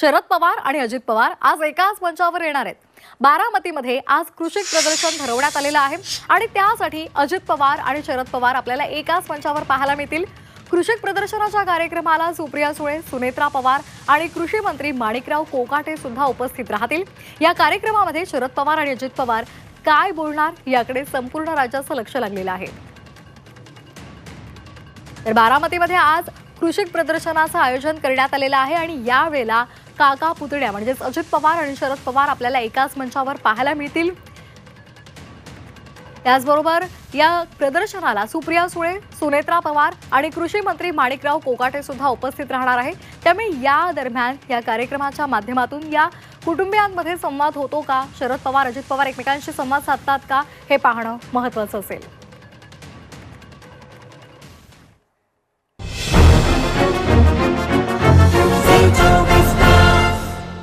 शरद पवार आणि अजित पवार आज एकाच मंचावर येणार आहेत. बारामतीमध्ये आज कृषी प्रदर्शन ठरवण्यात आलेलं आहे आणि त्यासाठी अजित पवार आणि शरद पवार आपल्याला एकाच मंचावर पाहायला मिळतील. कृषी प्रदर्शनाच्या कार्यक्रमाला सुप्रिया सुळे सुनेत्रा पवार आणि कृषी मंत्री माणिकराव कोकाटे सुद्धा उपस्थित राहतील. या कार्यक्रमामध्ये शरद पवार आणि अजित पवार काय बोलणार याकडे संपूर्ण राज्याचं लक्ष लागलेलं आहे. तर बारामतीमध्ये आज कृषी प्रदर्शनाचं आयोजन करण्यात आलेलं आहे आणि यावेळेला काका पुतण्या म्हणजेच अजित पवार आणि शरद पवार आपल्याला एकाच मंचावर पाहायला मिळतील. त्याचबरोबर या प्रदर्शनाला सुप्रिया सुळे सुनेत्रा पवार आणि कृषी मंत्री माणिकराव कोकाटे सुद्धा उपस्थित राहणार आहे त्यामुळे या दरम्यान या कार्यक्रमाच्या माध्यमातून या कुटुंबियांमध्ये संवाद होतो का? शरद पवार अजित पवार एकमेकांशी संवाद साधतात का? हे पाहणं महत्वाचं असेल.